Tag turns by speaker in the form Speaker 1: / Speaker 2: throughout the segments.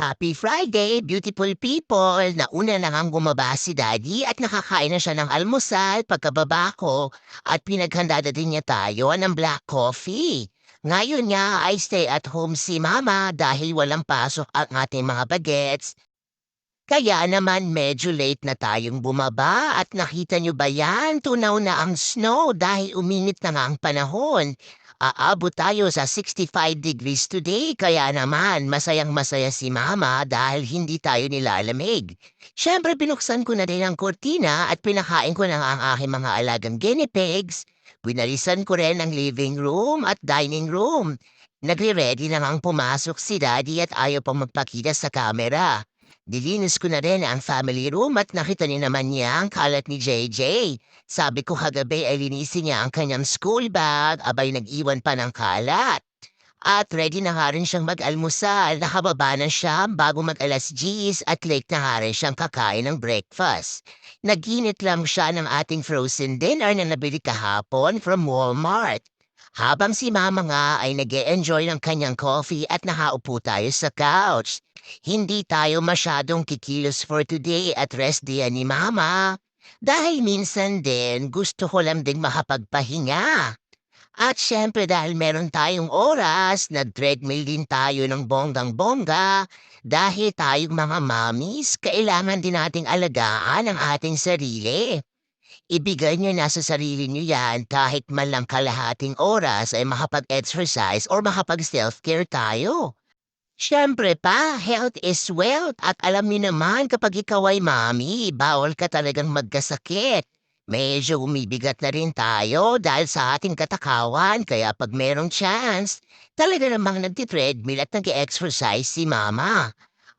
Speaker 1: Happy Friday, beautiful people! Nauna na ngang bumaba si Daddy at nakakain na siya ng almusal pagkababa ko at pinaghanda na din niya tayo ng black coffee. Ngayon nga ay stay at home si Mama dahil walang pasok ang ating mga bagets. Kaya naman medyo late na tayong bumaba at nakita niyo ba yan? Tunaw na ang snow dahil uminit na nga ang panahon. Aabot tayo sa 65 degrees today kaya naman masayang masaya si mama dahil hindi tayo nilalamig. Siyempre binuksan ko na din ang kortina at pinakain ko na ang aking mga alagang guinea pigs. Binalisan ko rin ang living room at dining room. Nagre-ready na ngang pumasok si daddy at ayaw pang magpakita sa camera. Dilinis ko na rin ang family room at nakita ni naman niya ang kalat ni JJ. Sabi ko kagabi ay linisin niya ang kanyang school bag, abay nag-iwan pa ng kalat. At ready na nga rin siyang mag-almusal, nakababa na siya bago mag-alas G's at late na nga rin siyang kakain ng breakfast. Naginit lang siya ng ating frozen dinner na nabili kahapon from Walmart. Habang si mama nga ay nag enjoy ng kanyang coffee at nakaupo tayo sa couch. Hindi tayo masyadong kikilos for today at rest day ni mama. Dahil minsan din gusto ko lang ding makapagpahinga. At syempre dahil meron tayong oras, nag-treadmill din tayo ng bonggang-bongga. Dahil tayong mga mamis, kailangan din nating alagaan ang ating sarili. Ibigay niyo na sa sarili niyo yan kahit man lang kalahating oras ay makapag-exercise or makapag-self-care tayo. Siyempre pa, health is wealth at alam niyo naman kapag ikaw ay mami, bawal ka talagang magkasakit. Medyo umibigat na rin tayo dahil sa ating katakawan kaya pag merong chance, talaga namang nagtitreadmill at nag-exercise si mama.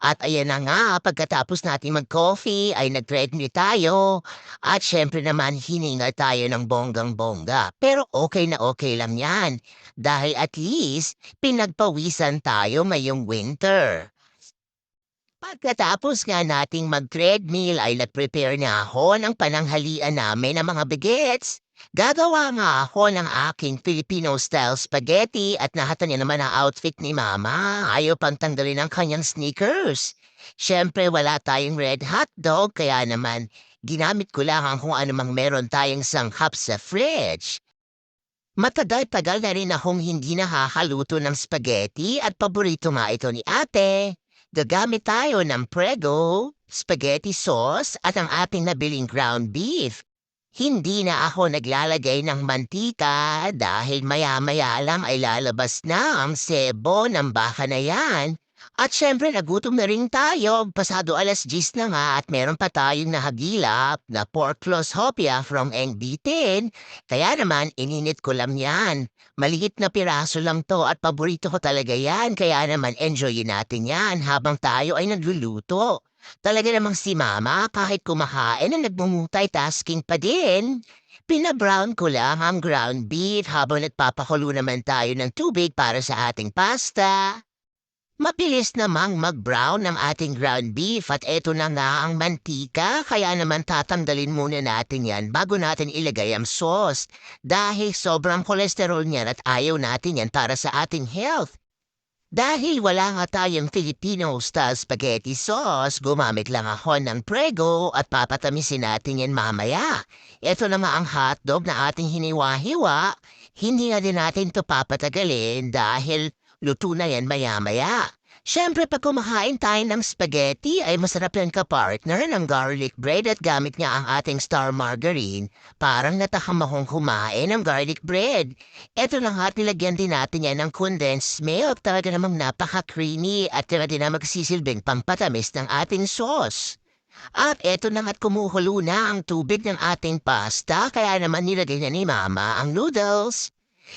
Speaker 1: At ayan na nga, pagkatapos natin mag-coffee ay nag-treadmill tayo. At syempre naman hininga tayo ng bonggang-bongga. Pero okay na okay lang yan. Dahil at least pinagpawisan tayo ngayong winter. Pagkatapos nga nating mag-treadmill ay nag-prepare na ako ng pananghalian namin ng mga bagets. Gagawa nga ako ng aking Filipino-style spaghetti at nakita niya naman ang outfit ni Mama. Ayaw pang tanggalin ang kanyang sneakers. Siyempre wala tayong red hot dog kaya naman ginamit ko lang ang kung anumang meron tayong sanghap sa fridge. Matagal-tagal na rin akong hindi nakakaluto ng spaghetti at paborito nga ito ni ate. Gagamit tayo ng prego, spaghetti sauce at ang ating nabiling ground beef. Hindi na ako naglalagay ng mantika dahil maya-maya lang ay lalabas na ang sebo ng baka na yan. At syempre nagutom na rin tayo, pasado alas 10 na nga at meron pa tayong nahagilap na pork claws hopia from NB10. Kaya naman ininit ko lang yan. Maliit na piraso lang to at paborito ko talaga yan kaya naman enjoyin natin yan habang tayo ay nagluluto. Talaga namang si mama kahit kumakain na nagmumultitasking pa din. Pinabrown ko lang ang ground beef habang nagpapakulo naman tayo ng tubig para sa ating pasta. Mabilis namang mag-brown ang ating ground beef at eto na nga ang mantika kaya naman tatanggalin muna natin yan bago natin ilagay ang sauce dahil sobrang kolesterol niyan at ayaw natin yan para sa ating health. Dahil wala nga tayong Filipino-style spaghetti sauce, gumamit lang ako ng prego at papatamisin natin yan mamaya. Ito naman ang hotdog na ating hiniwa-hiwa. Hindi nga din natin to papatagalin dahil luto na yan maya-maya. Siyempre, pag kumakain tayo ng spaghetti, ay masarap yan ka-partner ng garlic bread at gamit niya ang ating star margarine. Parang natakam akong kumain ng garlic bread. Eto na nga, nilagyan din natin yan ng condensed milk. Talaga namang napaka-creamy at tira din na magsisilbing pampatamis ng ating sauce. At eto na nga't kumuhulo na ang tubig ng ating pasta, kaya naman nilagay na ni Mama ang noodles.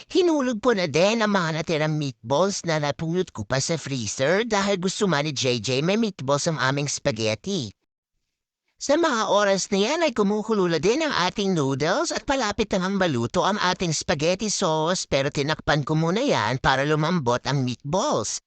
Speaker 1: Hinulog po na din ang mga natirang meatballs na napulot ko pa sa freezer dahil gusto man ni JJ may meatballs ang aming spaghetti. Sa mga oras na yan ay kumukulo din ang ating noodles at palapit na ang maluto ang ating spaghetti sauce pero tinakpan ko muna yan para lumambot ang meatballs.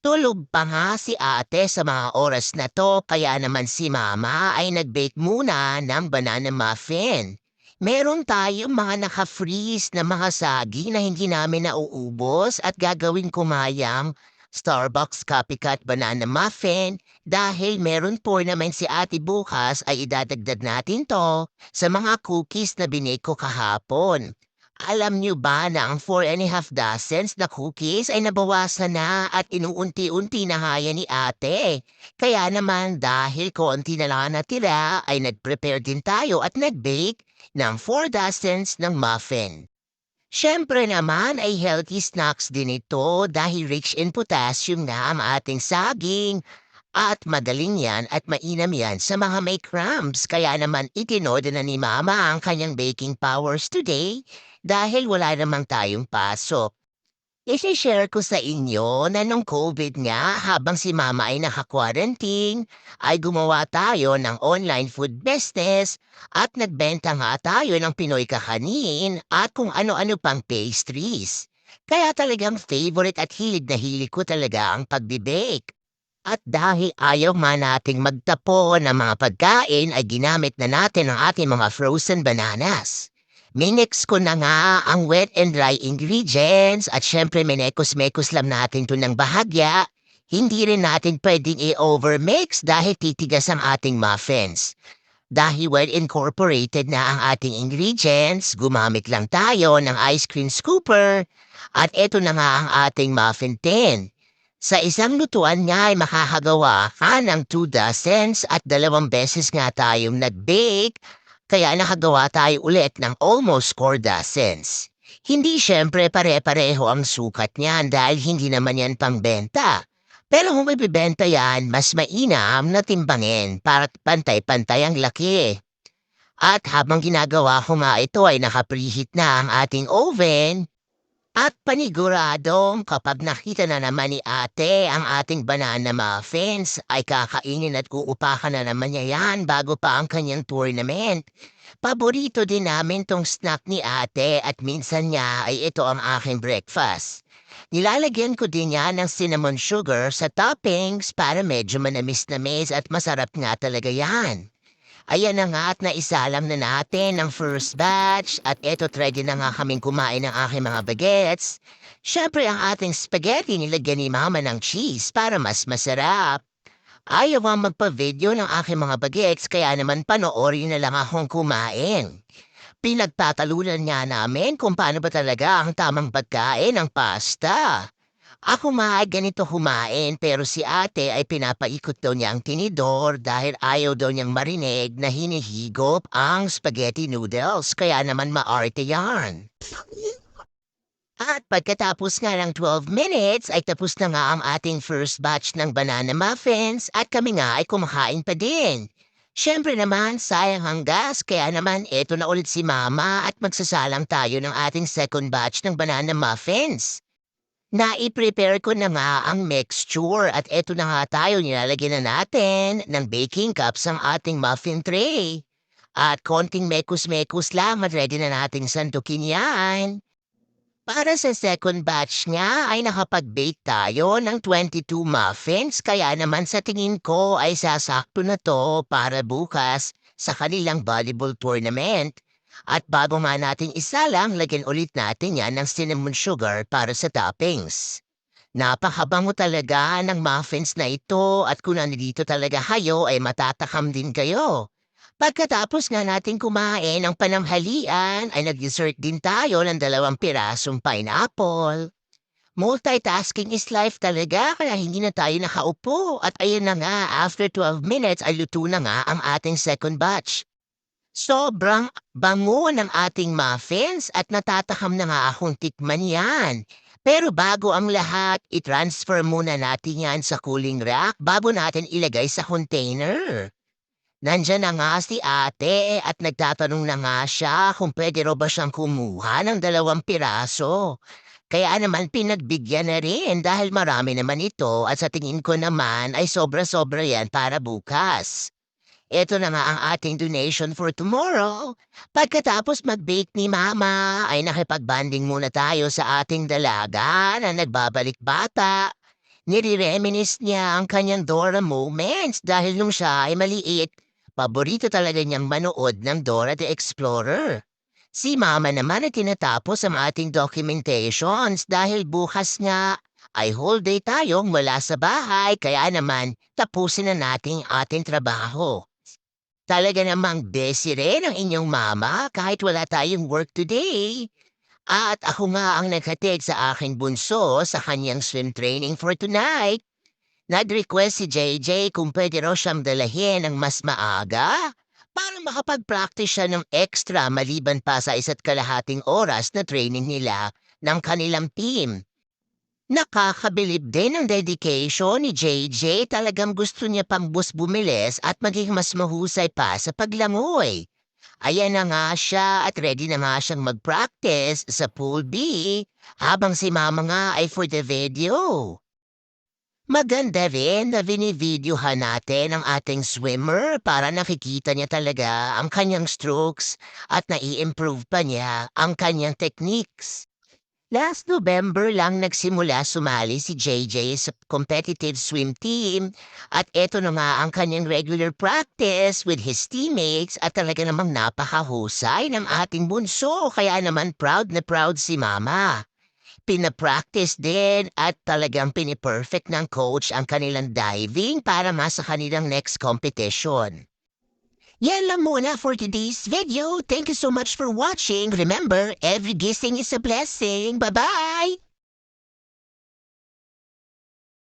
Speaker 1: Tulog pa nga si ate sa mga oras na to kaya naman si mama ay nag-bake muna ng banana muffin. Meron tayong mga naka-freeze na mga sagi na hindi namin nauubos at gagawing kumayam Starbucks copycat banana muffin dahil meron po naman si ate bukas ay idadagdag natin to sa mga cookies na binake ko kahapon. Alam niyo ba na ang four and a half dozens na cookies ay nabawasan na at inuunti-unti na kaya ni ate? Kaya naman dahil konti na lang natira ay nag-prepare din tayo at nag-bake ng four dozens ng muffin. Siyempre naman ay healthy snacks din ito dahil rich in potassium na ang ating saging at magaling yan at mainam yan sa mga may cramps. Kaya naman itinodo na ni Mama ang kanyang baking powers today dahil wala namang tayong pasok. I-share ko sa inyo na nung COVID nga habang si Mama ay naka-quarantine ay gumawa tayo ng online food business at nagbenta nga tayo ng Pinoy kakanin at kung ano-ano pang pastries. Kaya talagang favorite at hilig na hilig ko talaga ang pagbibake. At dahil ayaw man nating magtapo ng mga pagkain ay ginamit na natin ang ating mga frozen bananas. Minix ko na nga ang wet and dry ingredients at syempre minekos-mekos lang natin to ng bahagya. Hindi rin natin pwedeng i-overmix dahil titigas ang ating muffins. Dahil well incorporated na ang ating ingredients, gumamit lang tayo ng ice cream scooper at eto na nga ang ating muffin tin. Sa isang lutuan nga ay makakagawa ka ng 2 dozens at dalawang beses nga tayong nag-bake kaya nakagawa tayo ulit ng almost 4 dozens. Hindi syempre pare-pareho ang sukat niyan dahil hindi naman yan pangbenta. Pero kung ibibenta yan, mas mainam na timbangin para pantay-pantay ang laki. At habang ginagawa ko nga ito ay nakapreheat na ang ating oven, at paniguradong kapag nakita na naman ni ate ang ating banana muffins ay kakainin at uupakan na naman niya yan bago pa ang kanyang tournament. Paborito din namin tong snack ni ate at minsan niya ay ito ang aking breakfast. Nilalagyan ko din yan ng cinnamon sugar sa toppings para medyo manamis-namis at masarap nga talaga yan. Ayan na nga at naisalam na natin ang first batch at eto ready na nga kaming kumain ng aking mga bagets. Siyempre ang ating spaghetti nilagyan ni mama ng cheese para mas masarap. Ayaw ang magpa-video ng aking mga bagets kaya naman panoorin na lang akong kumain. Pinagtatalunan nga namin kung paano ba talaga ang tamang pagkain ng pasta. Ako nga ay ganito kumain pero si ate ay pinapaikot daw niya ang tinidor dahil ayaw daw niyang marinig na hinihigop ang spaghetti noodles kaya naman maarte yarn. At pagkatapos nga ng 12 minutes ay tapos na nga ang ating first batch ng banana muffins at kami nga ay kumakain pa din. Siyempre naman, sayang ang gas, kaya naman eto na ulit si mama at magsasalang tayo ng ating second batch ng banana muffins. Nai-prepare ko na nga ang mixture at eto na nga tayo nilalagyan na natin ng baking cups ang ating muffin tray. At konting mekus-mekus lang at ready na nating santukin yan. Para sa second batch nga ay nakapag-bake tayo ng 22 muffins kaya naman sa tingin ko ay sasakto na to para bukas sa kanilang volleyball tournament. At bago nga natin isalang, lagyan ulit natin yan ng cinnamon sugar para sa toppings. Napakabango talaga ng muffins na ito at kung nandito talaga kayo ay matatakam din kayo. Pagkatapos nga natin kumain ng pananghalian ay nag-dessert din tayo ng dalawang pirasong pineapple. Multitasking is life talaga kaya hindi na tayo nakaupo at ayun na nga after 12 minutes ay luto na nga ang ating second batch. Sobrang bango ng ating muffins at natatakam na nga akong tikman yan. Pero bago ang lahat, i-transfer muna natin yan sa cooling rack bago natin ilagay sa container. Nandyan na nga si ate at nagtatanong na nga siya kung pwede raw ba siyang kumuha ng dalawang piraso. Kaya naman pinagbigyan na rin dahil marami naman ito at sa tingin ko naman ay sobra-sobra yan para bukas. Ito na nga ang ating donation for tomorrow. Pagkatapos mag-bake ni Mama, ay nakipag-banding muna tayo sa ating dalaga na nagbabalik bata. Nire-reminis niya ang kanyang Dora moments dahil nung siya ay maliit, paborito talaga niyang manood ng Dora the Explorer. Si Mama naman ay tinatapos ang ating documentations dahil bukas nga ay whole day tayong wala sa bahay kaya naman tapusin na natin ating trabaho. Talaga namang busy rin ang inyong mama kahit wala tayong work today. At ako nga ang naghatid sa aking bunso sa kanyang swim training for tonight. Nag-request si JJ kung pwede raw siyang dalahin ng mas maaga para makapag-practice siya ng extra maliban pa sa isa't kalahating oras na training nila ng kanilang team. Nakakabilib din ang dedication ni JJ. Talagang gusto niya pang bus bumilis at maging mas mahusay pa sa paglangoy. Ayan na nga siya at ready na nga siyang mag-practice sa pool B habang si mama nga ay for the video. Maganda rin na binivideohan natin ang ating swimmer para nakikita niya talaga ang kanyang strokes at nai-improve pa niya ang kanyang techniques. Last November lang nagsimula sumali si JJ sa competitive swim team at eto na nga ang kanyang regular practice with his teammates at talaga namang napakahusay ng ating bunso kaya naman proud na proud si mama. Pinapractice din at talagang piniperfect ng coach ang kanilang diving para masa kanilang next competition. Yan lang for today's video. Thank you so much for watching. Remember, every guessing is a blessing. Bye-bye!